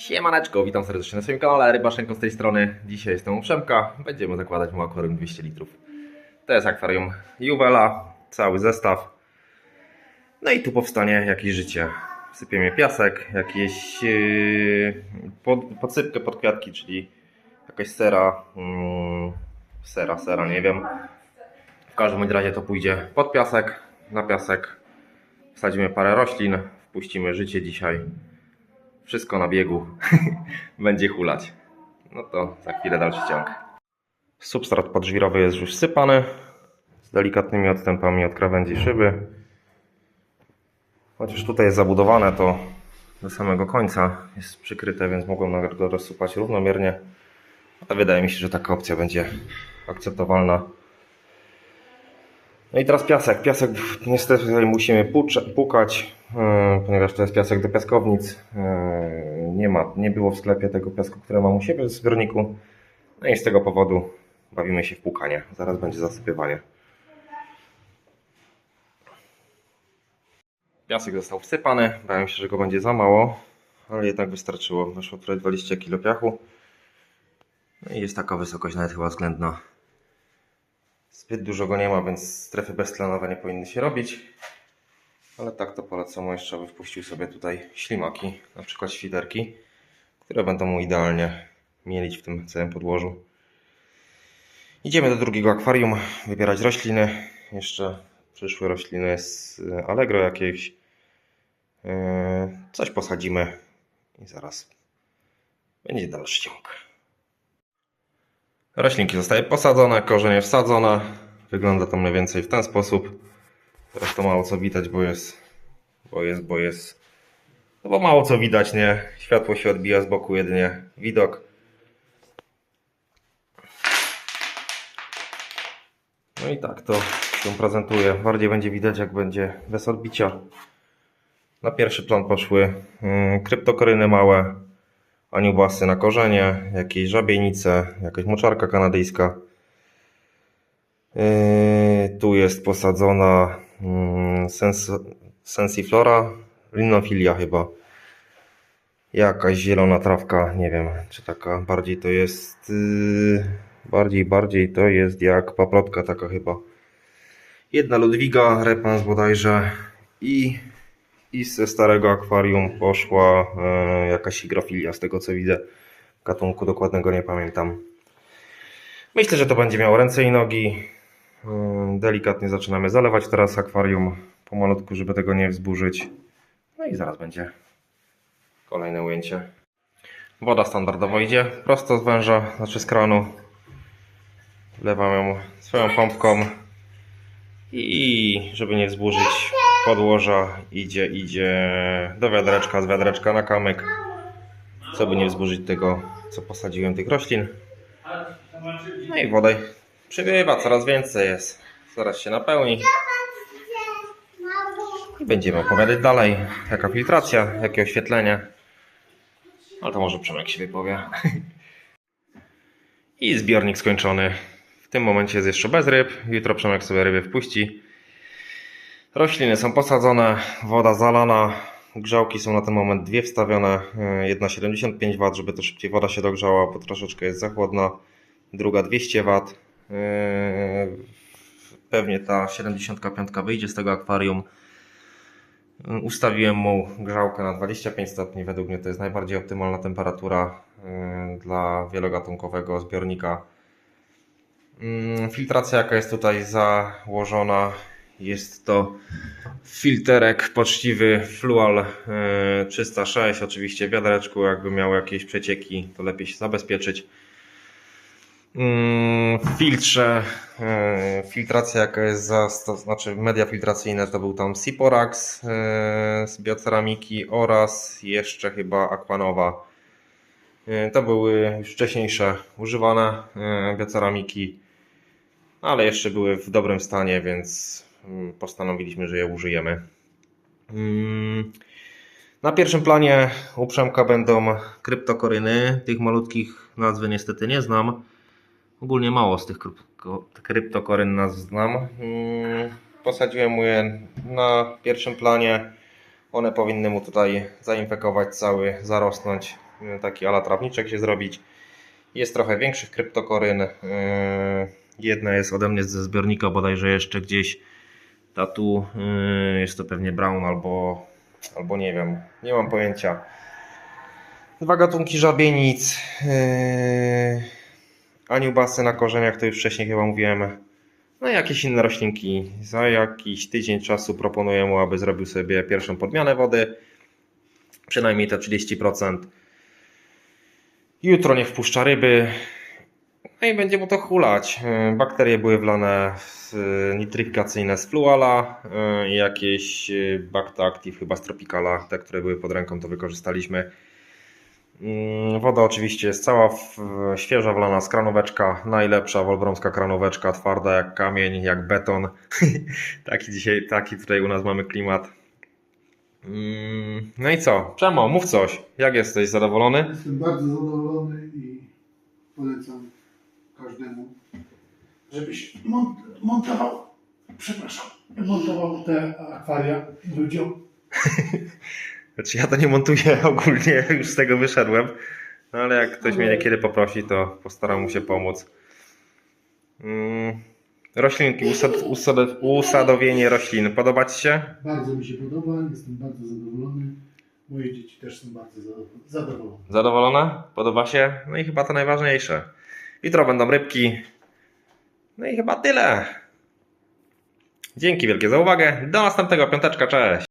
Siemaneczko, witam serdecznie na swoim kanale, Rybaszenko z tej strony. Dzisiaj jestem u Przemka, będziemy zakładać mu akwarium 200 litrów. To jest akwarium Juwela, cały zestaw. No i tu powstanie jakieś życie. Sypiemy piasek, jakieś yy, pod, podsypkę pod kwiatki, czyli jakaś sera, mm, sera, sera, nie wiem. W każdym razie to pójdzie pod piasek, na piasek. Wsadzimy parę roślin, wpuścimy życie dzisiaj. Wszystko na biegu. Będzie hulać. No to za chwilę dalszy ciąg. Substrat podżwirowy jest już sypany z delikatnymi odstępami od krawędzi szyby. Chociaż tutaj jest zabudowane to do samego końca jest przykryte, więc mogłem go rozsypać równomiernie. Ale wydaje mi się, że taka opcja będzie akceptowalna. No i teraz piasek. Piasek niestety tutaj musimy pukać, yy, ponieważ to jest piasek do piaskownic. Yy, Nie ma, nie było w sklepie tego piasku, który mam u siebie w zbiorniku. No i z tego powodu bawimy się w pukanie. Zaraz będzie zasypywanie. Piasek został wsypany. Bałem się, że go będzie za mało, ale jednak wystarczyło. Weszło tutaj 20 kg piachu. No i jest taka wysokość nawet chyba względna. Zbyt dużo go nie ma, więc strefy beztlenowe nie powinny się robić. Ale tak to polecam jeszcze, aby wpuścił sobie tutaj ślimaki, na przykład świderki, które będą mu idealnie mielić w tym całym podłożu. Idziemy do drugiego akwarium, wybierać rośliny. Jeszcze przyszły rośliny z Allegro jakiejś. Yy, Coś posadzimy i zaraz będzie dalszy ciąg. Roślinki zostały posadzone, korzenie wsadzone. Wygląda to mniej więcej w ten sposób. Teraz to mało co widać, bo jest, bo jest, bo jest. No bo mało co widać, nie? Światło się odbija z boku jedynie widok. No i tak to się prezentuje. Bardziej będzie widać, jak będzie bez odbicia. Na pierwszy plan poszły yy, kryptokoryny małe, aniubasy na korzenie, jakieś żabienice, jakaś moczarka kanadyjska. Yy, tu jest posadzona yy, sens, sensiflora, linofilia chyba. Jakaś zielona trawka, nie wiem, czy taka bardziej to jest. Yy, bardziej, bardziej to jest jak paplotka taka chyba. Jedna Ludwiga, repens bodajże i i ze starego akwarium poszła e, jakaś higrofilia, z tego co widzę. Gatunku dokładnego nie pamiętam. Myślę, że to będzie miało ręce i nogi. E, delikatnie zaczynamy zalewać teraz akwarium pomalutku, żeby tego nie wzburzyć. No i zaraz będzie kolejne ujęcie. Woda standardowo idzie prosto z węża, znaczy z kranu. Wlewam ją swoją pompką i żeby nie wzburzyć podłoża, idzie, idzie do wiadreczka, z wiadreczka na kamyk, co by nie wzburzyć tego, co posadziłem tych roślin. No i woda przybywa, coraz więcej jest. Zaraz się napełni. I będziemy opowiadać dalej, jaka filtracja, jakie oświetlenie. Ale to może Przemek się wypowie. I zbiornik skończony. W tym momencie jest jeszcze bez ryb. Jutro Przemek sobie ryby wpuści. Rośliny są posadzone, woda zalana, grzałki są na ten moment dwie wstawione. e, Jedna 75 W, żeby to szybciej woda się dogrzała, bo troszeczkę jest za chłodna. Druga 200 W. E, Pewnie ta 75 wyjdzie z tego akwarium. E, Ustawiłem mu grzałkę na 25 stopni. Według mnie to jest najbardziej optymalna temperatura dla wielogatunkowego zbiornika. Mm, Filtracja, jaka jest tutaj założona, jest to filterek poczciwy Flual e, 306. Oczywiście w wiadereczku, jakby miał jakieś przecieki, to lepiej się zabezpieczyć. Mm, filtrze, e, filtracja jaka jest za, to znaczy media filtracyjne to był tam Siporax e, z bioceramiki oraz jeszcze chyba Aquanova. E, To były już wcześniejsze używane e, bioceramiki, ale jeszcze były w dobrym stanie, więc postanowiliśmy, że je użyjemy. Mm, Na pierwszym planie u Przemka będą kryptokoryny. Tych malutkich nazwy niestety nie znam. Ogólnie mało z tych krypto- kryptokoryn nazw znam. Mm, Posadziłem je na pierwszym planie. One powinny mu tutaj zainfekować cały, zarosnąć taki ala trawniczek się zrobić. Jest trochę większych kryptokoryn. Jedna jest ode mnie ze zbiornika bodajże jeszcze gdzieś. Ta tu y, jest to pewnie brown albo, albo nie wiem. Nie mam pojęcia. Dwa gatunki żabienic. Yy, aniubasy na korzeniach, to już wcześniej chyba mówiłem. No i jakieś inne roślinki. Za jakiś tydzień czasu proponuję mu, aby zrobił sobie pierwszą podmianę wody. Przynajmniej te 30%. Jutro nie wpuszcza ryby. No i będzie mu to hulać. Yy, Bakterie były wlane z yy, nitryfikacyjne z Fluala yy, i jakieś Bacta Active chyba z Tropicala. Te, które były pod ręką, to wykorzystaliśmy. Mm, Woda oczywiście jest cała w, świeża wlana z kranóweczka, najlepsza wolbromska kranóweczka, twarda jak kamień, jak beton. taki dzisiaj, taki tutaj u nas mamy klimat. Mm, No i co? Przemo, mów coś. Jak jesteś? Zadowolony? Jestem bardzo zadowolony i polecam każdemu, żebyś mont montował, przepraszam, montował te akwaria ludziom. Znaczy ja to nie montuję ogólnie, już z tego wyszedłem. No ale jak ktoś mnie niekiedy poprosi, to postaram mu się pomóc. Mm, Roślinki, usad, usad, usadowienie roślin. Podoba Ci się? Bardzo mi się podoba, jestem bardzo zadowolony. Moje dzieci też są bardzo zado- zadowolone. Zadowolona? Podoba się? No i chyba to najważniejsze. Jutro będą rybki. No i chyba tyle. Dzięki wielkie za uwagę. Do następnego piąteczka. Cześć.